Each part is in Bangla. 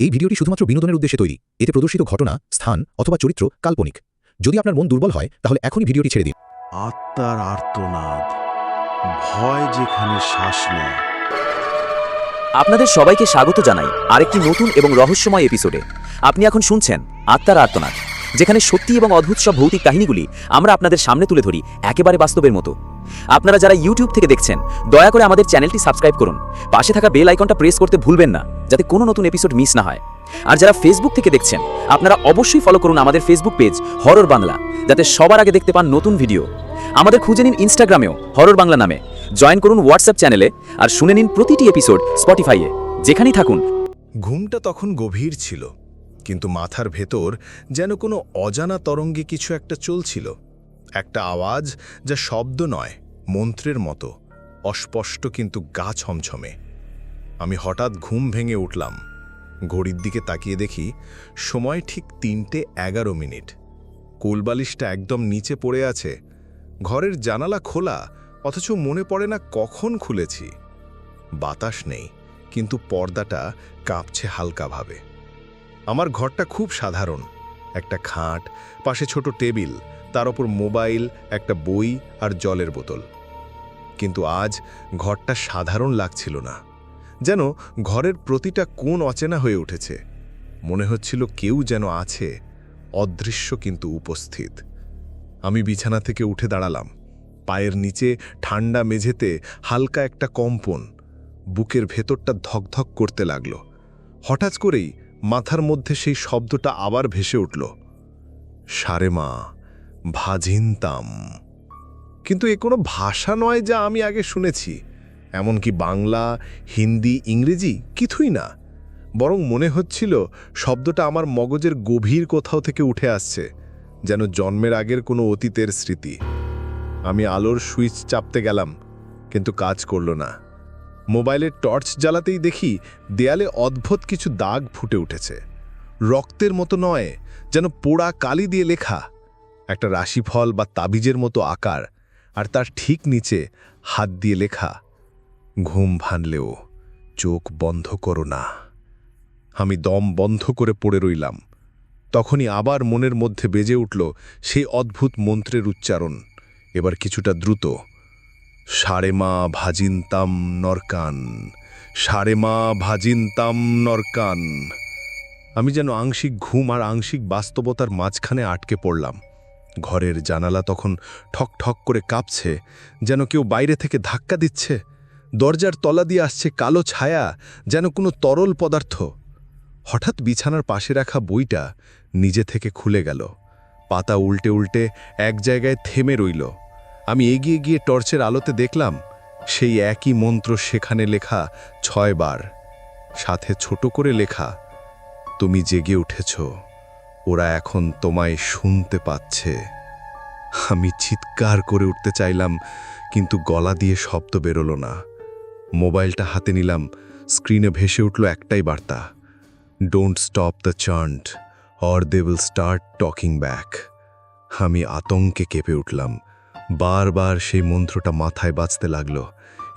এই ভিডিওটি শুধুমাত্র বিনোদনের উদ্দেশ্যে তৈরি। এতে প্রদর্শিত ঘটনা স্থান অথবা চরিত্র কাল্পনিক। যদি আপনার মন দুর্বল হয় তাহলে এখনই ভিডিওটি ছেড়ে দিন। আত্মার আর্তনাদ ভয় যেখানে শ্বাস নেয়। আপনাদের সবাইকে স্বাগত জানাই আরেকটি নতুন এবং রহস্যময় এপিসোডে। আপনি এখন শুনছেন আত্মার আর্তনাদ যেখানে সত্যি এবং অদ্ভুত সব ভৌতিক কাহিনীগুলি আমরা আপনাদের সামনে তুলে ধরি একেবারে বাস্তবের মতো। আপনারা যারা ইউটিউব থেকে দেখছেন দয়া করে আমাদের চ্যানেলটি সাবস্ক্রাইব করুন। পাশে থাকা বেল আইকনটা প্রেস করতে ভুলবেন না। যাতে কোনো নতুন এপিসোড মিস না হয়। আর যারা ফেসবুক থেকে দেখছেন, আপনারা অবশ্যই ফলো করুন আমাদের ফেসবুক পেজ হরর বাংলা যাতে সবার আগে দেখতে পান নতুন ভিডিও আমাদের খুঁজে নিন ইনস্টাগ্রামেও হরর বাংলা নামে। জয়েন করুন হোয়াটসঅ্যাপ চ্যানেলে আর শুনে নিন প্রতিটি এপিসোড স্পটিফাইয়ে যেখানেই থাকুন। ঘুমটা তখন গভীর ছিল, কিন্তু মাথার ভেতর যেন কোনো অজানা তরঙ্গে কিছু একটা চলছিল। একটা আওয়াজ যা শব্দ নয়, মন্ত্রের মতো, অস্পষ্ট কিন্তু গা ছমছমে। আমি হঠাৎ ঘুম ভেঙে উঠলাম। ঘড়ির দিকে তাকিয়ে দেখি সময় ঠিক তিনটে এগারো মিনিট। কোলবালিশটা একদম নিচে পড়ে আছে। ঘরের জানালা খোলা, অথচ মনে পড়ে না কখন খুলেছি। বাতাস নেই, কিন্তু পর্দাটা কাঁপছে হালকাভাবে। আমার ঘরটা খুব সাধারণ। একটা খাট, পাশে ছোট টেবিল, তার ওপর মোবাইল, একটা বই আর জলের বোতল। কিন্তু আজ ঘরটা সাধারণ লাগছিল না। যেন ঘরের প্রতিটা কোণ অচেনা হয়ে উঠেছে। মনে হচ্ছিল কেউ যেন আছে, অদৃশ্য কিন্তু উপস্থিত। আমি বিছানা থেকে উঠে দাঁড়ালাম। পায়ের নিচে ঠান্ডা মেঝেতে হালকা একটা কম্পন। বুকের ভেতরটা ধকধক করতে লাগল। হঠাৎ করেই মাথার মধ্যে সেই শব্দটা আবার ভেসে উঠল। সারে মা, ভাজিনতাম। কিন্তু এ কোনো ভাষা নয় যা আমি আগে শুনেছি। এমনকি বাংলা, হিন্দি, ইংরেজি কিছুই না। বরং মনে হচ্ছিল শব্দটা আমার মগজের গভীর কোথাও থেকে উঠে আসছে, যেন জন্মের আগের কোনো অতীতের স্মৃতি। আমি আলোর সুইচ চাপতে গেলাম, কিন্তু কাজ করল না। মোবাইলের টর্চ জ্বালাতেই দেখি দেয়ালে অদ্ভুত কিছু দাগ ফুটে উঠেছে। রক্তের মতো নয়, যেন পোড়া কালি দিয়ে লেখা। একটা রাশিফল বা তাবিজের মতো আকার, আর তার ঠিক নিচে হাত দিয়ে লেখা। ঘুম ভানলেও চোখ বন্ধ করো না। আমি দম বন্ধ করে পড়ে রইলাম। তখনই আবার মনের মধ্যে বেজে উঠল সেই অদ্ভুত মন্ত্রের উচ্চারণ। এবার কিছুটা দ্রুত। সারে মা ভাজিনতাম নরকান সারে মা ভাজিনতাম নরকান। আমি যেন আংশিক ঘুম আর আংশিক বাস্তবতার মাঝখানে আটকে পড়লাম। ঘরের জানালা তখন ঠক ঠক করে কাঁপছে, যেন কেউ বাইরে থেকে ধাক্কা দিচ্ছে। দরজার তলা দিয়ে আসছে কালো ছায়া, যেন কোনো তরল পদার্থ। হঠাৎ বিছানার পাশে রাখা বইটা নিজে থেকে খুলে গেল। পাতা উল্টে উল্টে এক জায়গায় থেমে রইল। আমি এগিয়ে গিয়ে টর্চের আলোতে দেখলাম, সেই একই মন্ত্র সেখানে লেখা ছয়বার। সাথে ছোট করে লেখা, তুমি জেগে উঠেছ, ওরা এখন তোমায় শুনতে পাচ্ছে। আমি চিৎকার করে উঠতে চাইলাম, কিন্তু গলা দিয়ে শব্দ বেরোলো না। মোবাইলটা হাতে নিলাম, স্ক্রিনে ভেসে উঠল একটাই বার্তা। Don't stop the chant or they will start talking back আমি আতঙ্কে কেঁপে উঠলাম। বারবার সেই মন্ত্রটা মাথায় বাজতে লাগল।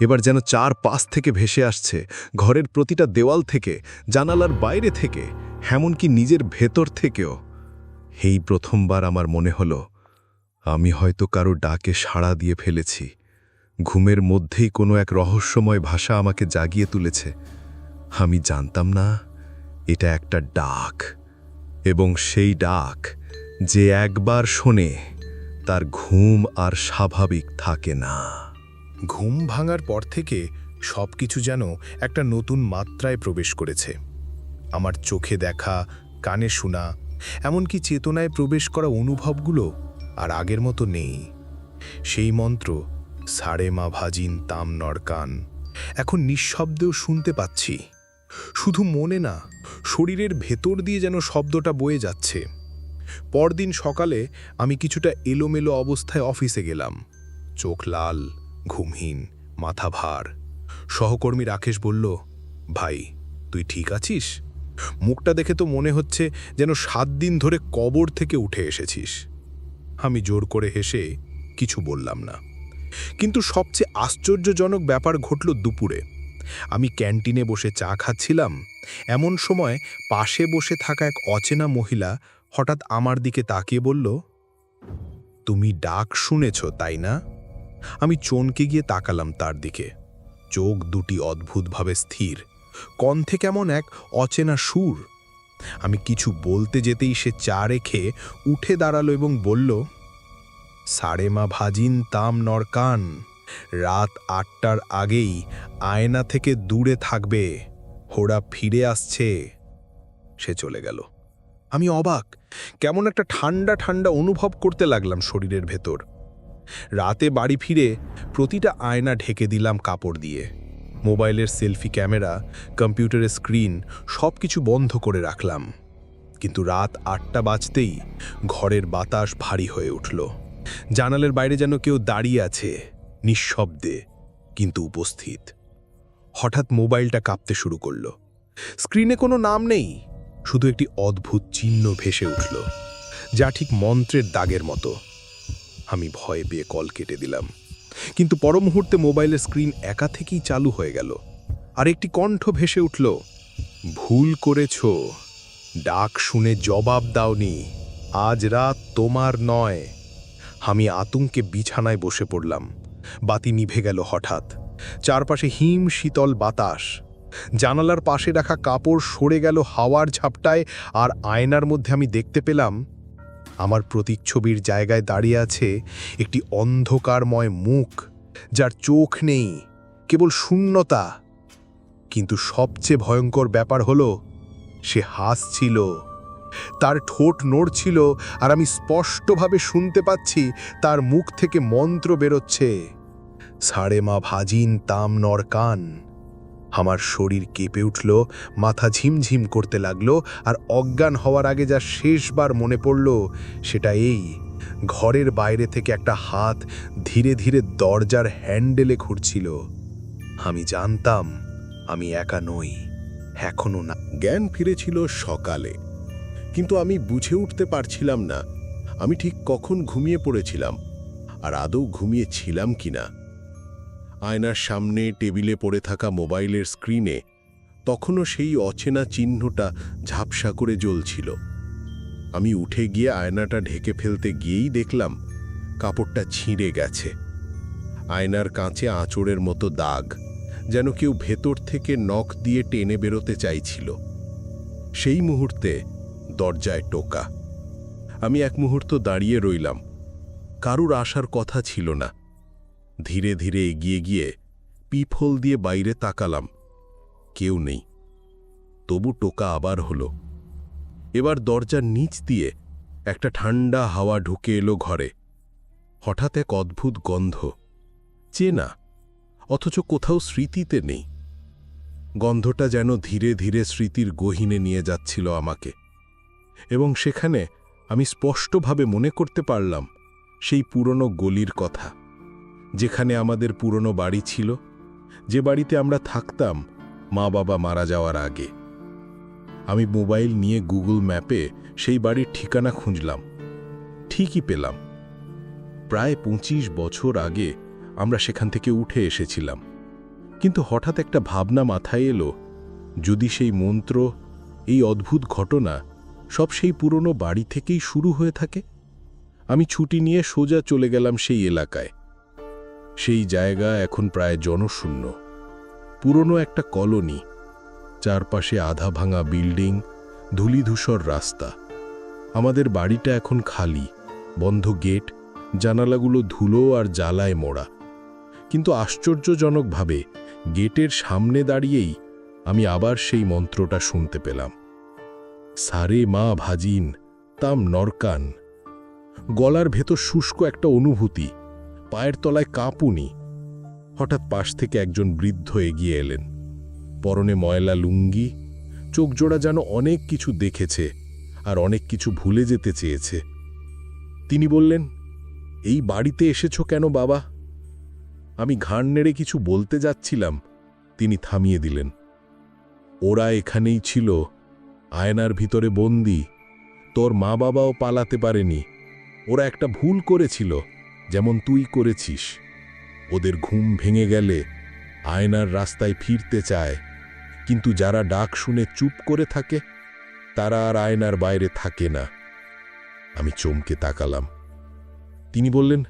এবার যেন চার পাশ থেকে ভেসে আসছে, ঘরের প্রতিটা দেওয়াল থেকে, জানালার বাইরে থেকে, এমনকি নিজের ভেতর থেকেও। এই প্রথমবার আমার মনে হলো, আমি হয়তো কারও ডাকে সাড়া দিয়ে ফেলেছি। ঘুমের মধ্যেই কোনো এক রহস্যময় ভাষা আমাকে জাগিয়ে তুলেছে। আমি জানতাম না, এটা একটা ডাক, এবং সেই ডাক যে একবার শোনে, তার ঘুম আর স্বাভাবিক থাকে না। ঘুম ভাঙার পর থেকে সব কিছু যেন একটা নতুন মাত্রায় প্রবেশ করেছে। আমার চোখে দেখা, কানে শোনা, এমনকি চেতনায় প্রবেশ করা অনুভবগুলো আর আগের মতো নেই। সেই মন্ত্র সাড়ে মা ভাজিন তাম নরকান এখন নিঃশব্দেও শুনতে পাচ্ছি। শুধু মনে না, শরীরের ভেতর দিয়ে যেন শব্দটা বয়ে যাচ্ছে। পরদিন সকালে আমি কিছুটা এলোমেলো অবস্থায় অফিসে গেলাম। চোখ লাল, ঘুমহীন, মাথা ভার। সহকর্মী রাকেশ বলল, ভাই, তুই ঠিক আছিস? মুখটা দেখে তো মনে হচ্ছে যেন সাত দিন ধরে কবর থেকে উঠে এসেছিস। আমি জোর করে হেসে কিছু বললাম না। কিন্তু সবচেয়ে আশ্চর্যজনক ব্যাপার ঘটল দুপুরে। আমি ক্যান্টিনে বসে চা খাচ্ছিলাম। এমন সময় পাশে বসে থাকা এক অচেনা মহিলা হঠাৎ আমার দিকে তাকিয়ে বলল, তুমি ডাক শুনেছ, তাই না? আমি চমকে গিয়ে তাকালাম তার দিকে। চোখ দুটি অদ্ভুতভাবে স্থির। কণ্ঠে কেমন এক অচেনা সুর। আমি কিছু বলতে যেতেই সে চা রেখে উঠে দাঁড়াল এবং বলল সাড়ে মা ভাজিন তাম নরকান রাত আটটার আগেই আয়না থেকে দূরে থাকবে। হোড়া ফিরে আসছে। সে চলে গেল। আমি অবাক, কেমন একটা ঠান্ডা ঠান্ডা অনুভব করতে লাগলাম শরীরের ভেতর। রাতে বাড়ি ফিরে প্রতিটা আয়না ঢেকে দিলাম কাপড় দিয়ে। মোবাইলের সেলফি ক্যামেরা, কম্পিউটারের স্ক্রিন সব কিছু বন্ধ করে রাখলাম। কিন্তু রাত আটটা বাজতেই ঘরের বাতাস ভারী হয়ে উঠল। জানালের বাইরে যেন কেউ দাঁড়িয়ে আছে, নিঃশব্দে, কিন্তু উপস্থিত। হঠাৎ মোবাইলটা কাঁপতে শুরু করল। স্ক্রিনে কোনো নাম নেই, শুধু একটি অদ্ভুত চিহ্ন ভেসে উঠল, যা ঠিক মন্ত্রের দাগের মতো। আমি ভয়ে পেয়ে কল কেটে দিলাম, কিন্তু পর মুহূর্তে মোবাইলের স্ক্রিন একা থেকেই চালু হয়ে গেল, আর একটি কণ্ঠ ভেসে উঠল, ভুল করেছ, ডাক শুনে জবাব দাওনি, আজ রাত তোমার নয়। আমি আতঙ্কে বিছানায় বসে পড়লাম। বাতি নিভে গেল হঠাৎ। চারপাশে হিম শীতল বাতাস। জানালার পাশে রাখা কাপড় সরে গেল হাওয়ার ঝাপটায় আর আয়নার মধ্যে আমি দেখতে পেলাম, আমার প্রতিচ্ছবির জায়গায় দাঁড়িয়ে আছে একটি অন্ধকারময় মুখ, যার চোখ নেই, কেবল শূন্যতা। কিন্তু সবচেয়ে ভয়ঙ্কর ব্যাপার হলো, সে হাসছিল। তার ঠোঁট নড়ছিল আর আমি স্পষ্টভাবে শুনতে পাচ্ছি তার মুখ থেকে মন্ত্র বেরোচ্ছে, সাড়ে মা ভাজিন তাম নরকান আমার শরীর কেঁপে উঠল, মাথা ঝিমঝিম করতে লাগল আর অজ্ঞান হওয়ার আগে যা শেষবার মনে পড়ল সেটা এই, ঘরের বাইরে থেকে একটা হাত ধীরে ধীরে দরজার হ্যান্ডেলে ঘুরছিল। আমি জানতাম আমি একা নই, এখনও না। জ্ঞান ফিরেছিল সকালে। কিন্তু আমি বুঝে উঠতে পারছিলাম না। আমি ঠিক কখন ঘুমিয়ে পড়েছিলাম, আর আদৌ ঘুমিয়েছিলাম কিনা। আয়নার সামনে টেবিলে পড়ে থাকা মোবাইলের স্ক্রিনে তখনও সেই অচেনা চিহ্নটা ঝাপসা করে জ্বলছিল। আমি উঠে গিয়ে আয়নাটা ঢেকে ফেলতে গিয়েই দেখলাম, কাপড়টা ছিঁড়ে গেছে। আয়নার কাঁচে আঁচড়ের মতো দাগ, যেন কেউ ভেতর থেকে নখ দিয়ে টেনে বেরোতে চাইছিল। সেই মুহূর্তে দরজায় টোকা। আমি এক মুহূর্ত দাঁড়িয়ে রইলাম। কারুর আসার কথা ছিল না। ধীরে ধীরে এগিয়ে গিয়ে পিফল দিয়ে বাইরে তাকালাম। কেউ নেই। তবু টোকা আবার হলো। এবার দরজার নিচ দিয়ে একটা ঠান্ডা হাওয়া ঢুকে এলো ঘরে। হঠাৎ এক অদ্ভুত গন্ধ। চেনা অথচ কোথাও স্মৃতিতে নেই। গন্ধটা যেন ধীরে ধীরে স্মৃতির গহিনে নিয়ে যাচ্ছিল আমাকে। এবং সেখানে আমি স্পষ্টভাবে মনে করতে পারলাম সেই পুরনো গলির কথা। যেখানে আমাদের পুরনো বাড়ি ছিল, যে বাড়িতে আমরা থাকতাম মা বাবা মারা যাওয়ার আগে। আমি মোবাইল নিয়ে গুগল ম্যাপে সেই বাড়ির ঠিকানা খুঁজলাম। ঠিকই পেলাম। প্রায় পঁচিশ বছর আগে আমরা সেখান থেকে উঠে এসেছিলাম। কিন্তু হঠাৎ একটা ভাবনা মাথায় এলো, যদি সেই মন্ত্র, এই অদ্ভুত ঘটনা সব সেই পুরনো বাড়ি থেকেই শুরু হয়ে থাকে। আমি ছুটি নিয়ে সোজা চলে গেলাম সেই এলাকায়। সেই জায়গা এখন প্রায় জনশূন্য। পুরনো একটা কলোনি, চারপাশে আধা ভাঙা বিল্ডিং, ধূলিধূসর রাস্তা। আমাদের বাড়িটা এখন খালি, বন্ধ গেট, জানালাগুলো ধুলো আর জ্বালায় মোড়া। কিন্তু আশ্চর্যজনকভাবে গেটের সামনে দাঁড়িয়েই আমি আবার সেই মন্ত্রটা শুনতে পেলাম। সারে মা ভাজিন, তাম নরকান। গলার ভেতর শুষ্ক একটা অনুভূতি, পায়ের তলায় কাঁপুনি। হঠাৎ পাশ থেকে একজন বৃদ্ধ এগিয়ে এলেন। পরনে ময়লা লুঙ্গি চোখজোড়া যেন অনেক কিছু দেখেছে আর অনেক কিছু ভুলে যেতে চেয়েছে। তিনি বললেন, এই বাড়িতে এসেছ কেন বাবা? আমি ঘাড় নেড়ে কিছু বলতে যাচ্ছিলাম, তিনি থামিয়ে দিলেন। ওরা এখানেই ছিল আয়নার ভিতরে বন্দি। তোর মা বাবাও পালাতে পারেনি। ওরা একটা ভুল করেছিল, যেমন তুই করেছিস। ওদের ঘুম ভেঙে গেলে আয়নার রাস্তায় ফিরতে চায়। কিন্তু যারা ডাক শুনে চুপ করে থাকে, তারা আর আয়নার বাইরে থাকে না। আমি চমকে তাকালাম। তিনি বললেন,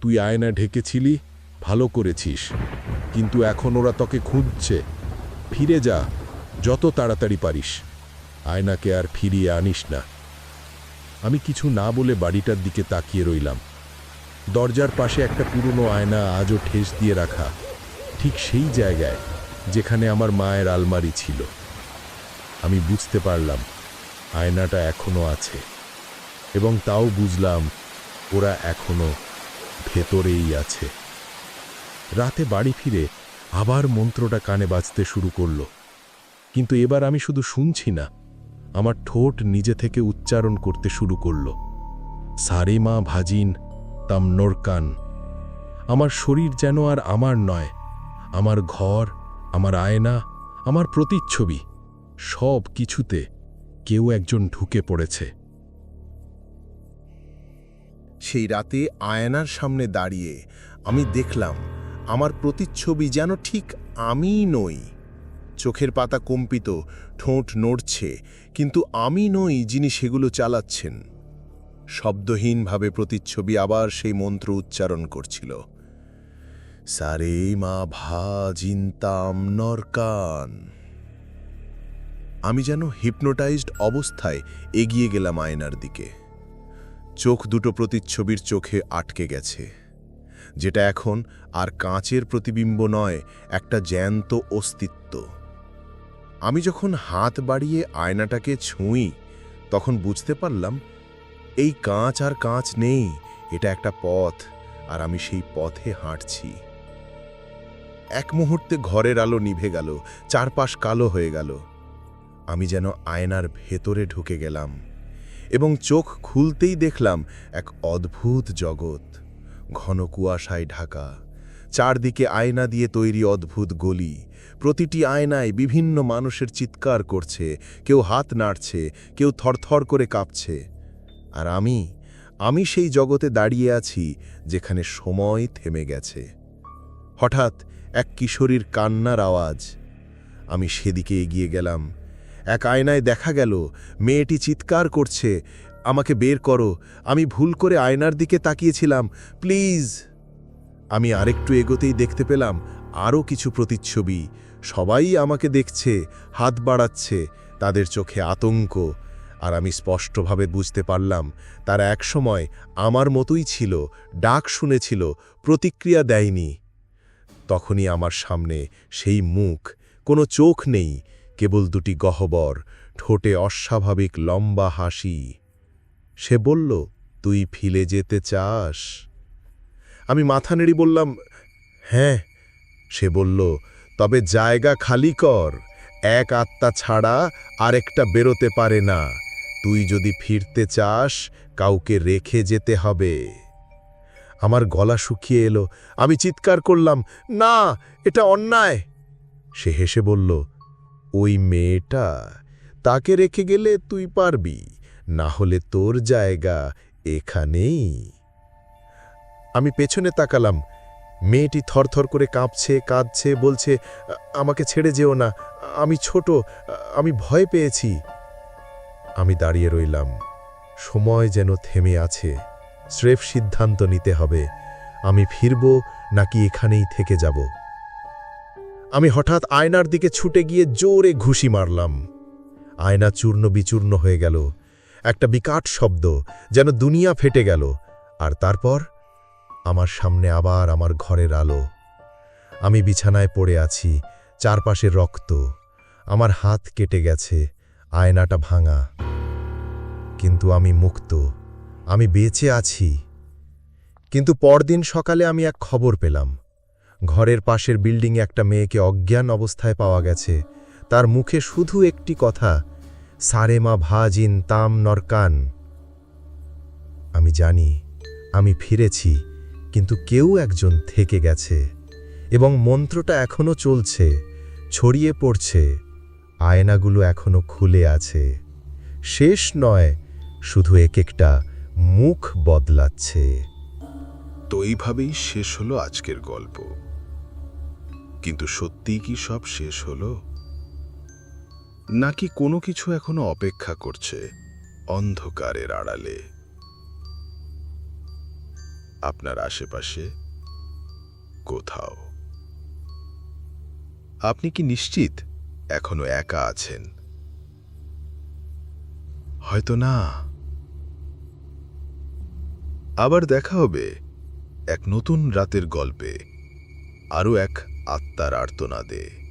তুই আয়না ঢেকেছিলি, ভালো করেছিস। কিন্তু এখন ওরা তোকে খুঁজছে। ফিরে যা, যত তাড়াতাড়ি পারিস। আয়নাকে আর ফিরিয়ে আনিস না। আমি কিছু না বলে বাড়িটার দিকে তাকিয়ে রইলাম। দরজার পাশে একটা পুরনো আয়না আজও ঠেস দিয়ে রাখা, ঠিক সেই জায়গায় যেখানে আমার মায়ের আলমারি ছিল। আমি বুঝতে পারলাম, আয়নাটা এখনও আছে এবং তাও বুঝলাম ওরা এখনও ভেতরেই আছে। রাতে বাড়ি ফিরে আবার মন্ত্রটা কানে বাজতে শুরু করল, কিন্তু এবার আমি শুধু শুনছি না। আমার ঠোঁট নিজে থেকে উচ্চারণ করতে শুরু করল। সারেমা ভাজিন, তাম নোরকান। আমার শরীর যেন আর আমার নয়, আমার ঘর, আমার আয়না, আমার প্রতিচ্ছবি, সব কিছুতে কেউ একজন ঢুকে পড়েছে। সেই রাতে আয়নার সামনে দাঁড়িয়ে আমি দেখলাম, আমার প্রতিচ্ছবি যেন ঠিক আমিই নই। চোখের পাতা কম্পিত, ঠোঁট নড়ছে, কিন্তু আমি নই যিনি সেগুলো চালাচ্ছেন। শব্দহীনভাবে প্রতিচ্ছবি আবার সেই মন্ত্র উচ্চারণ করছিল। সারে মা ভা জিন্তাম নরকান। আমি যেন হিপনোটাইজড অবস্থায় এগিয়ে গেলাম আয়নার দিকে। চোখ দুটো প্রতিচ্ছবির চোখে আটকে গেছে। যেটা এখন আর কাঁচের প্রতিবিম্ব নয়, একটা জ্যান্ত অস্তিত্ব। আমি যখন হাত বাড়িয়ে আয়নাটাকে ছুঁই, তখন বুঝতে পারলাম, এই কাঁচ আর কাঁচ নেই, এটা একটা পথ, আর আমি সেই পথে হাঁটছি। এক মুহূর্তে ঘরের আলো নিভে গেল, চারপাশ কালো হয়ে গেল। আমি যেন আয়নার ভেতরে ঢুকে গেলাম এবং চোখ খুলতেই দেখলাম এক অদ্ভুত জগৎ, ঘন কুয়াশায় ঢাকা। চারদিকে আয়না দিয়ে তৈরি অদ্ভুত গলি। প্রতিটি আয়নায় বিভিন্ন মানুষের চিৎকার করছে, কেউ হাত নাড়ছে, কেউ থরথর করে কাঁপছে। আর আমি আমি সেই জগতে দাঁড়িয়ে আছি, যেখানে সময় থেমে গেছে। হঠাৎ এক কিশোরীর কান্নার আওয়াজ। আমি সেদিকে এগিয়ে গেলাম। এক আয়নায় দেখা গেল, মেয়েটি চিৎকার করছে, আমাকে বের করো, আমি ভুল করে আয়নার দিকে তাকিয়েছিলাম, প্লিজ! আমি আরেকটু এগোতেই দেখতে পেলাম আরও কিছু প্রতিচ্ছবি। সবাই আমাকে দেখছে, হাত বাড়াচ্ছে, তাদের চোখে আতঙ্ক। আর আমি স্পষ্টভাবে বুঝতে পারলাম, তারা একসময় আমার মতোই ছিল, ডাক শুনেছিল, প্রতিক্রিয়া দেয়নি। তখনই আমার সামনে সেই মুখ, কোনো চোখ নেই, কেবল দুটি গহ্বর, ঠোঁটে অস্বাভাবিক লম্বা হাসি। সে বলল, তুই ফিলে যেতে চাস? আমি মাথা নেড়ি বললাম হ্যাঁ। সে বলল, তবে জায়গা খালি কর। এক আত্মা ছাড়া আরেকটা বেরোতে পারে না। তুই যদি ফিরতে চাস, কাউকে রেখে যেতে হবে। আমার গলা শুকিয়ে এলো। আমি চিৎকার করলাম, না, এটা অন্যায়। সে হেসে বলল, ওই মেয়েটা তাকে রেখে গেলে তুই পারবি। না হলে তোর জায়গা এখানেই। আমি পেছনে তাকালাম। মেয়েটি থরথর করে কাঁপছে, কাঁদছে, বলছে, আমাকে ছেড়ে যেও না, আমি ছোট, আমি ভয় পেয়েছি। আমি দাঁড়িয়ে রইলাম। সময় যেন থেমে আছে, স্রেফ সিদ্ধান্ত নিতে হবে, আমি ফিরব নাকি এখানেই থেকে যাব। আমি হঠাৎ আয়নার দিকে ছুটে গিয়ে জোরে ঘুষি মারলাম। আয়না চূর্ণ বিচূর্ণ হয়ে গেল। একটা বিকাট শব্দ যেন দুনিয়া ফেটে গেল, আর তারপর আমার সামনে আবার আমার ঘরের আলো। আমি বিছানায় পড়ে আছি, চারপাশে রক্ত। আমার হাত কেটে গেছে, আয়নাটা ভাঙা। কিন্তু আমি মুক্ত, আমি বেঁচে আছি। কিন্তু পরদিন সকালে আমি এক খবর পেলাম। ঘরের পাশের বিল্ডিংয়ে একটা মেয়েকে অজ্ঞান অবস্থায় পাওয়া গেছে। তার মুখে শুধু একটি কথা, সারেমা ভাজিন তাম নরকান। আমি জানি, আমি ফিরেছি কিন্তু কেউ একজন থেকে গেছে, এবং মন্ত্রটা এখনও চলছে, ছড়িয়ে পড়ছে, আয়নাগুলো এখনও খুলে আছে। শেষ নয়, শুধু এক একটা মুখ বদলাচ্ছে। তো এইভাবেই শেষ হলো আজকের গল্প। কিন্তু সত্যিই কি সব শেষ হলো? নাকি কোনো কিছু এখনও অপেক্ষা করছে অন্ধকারের আড়ালে? আপনার আশেপাশে কোথাও। আপনি কি নিশ্চিত এখনও একা আছেন? হয়তো না। আবার দেখা হবে এক নতুন রাতের গল্পে, আরও এক আত্মার আর্তনাদে।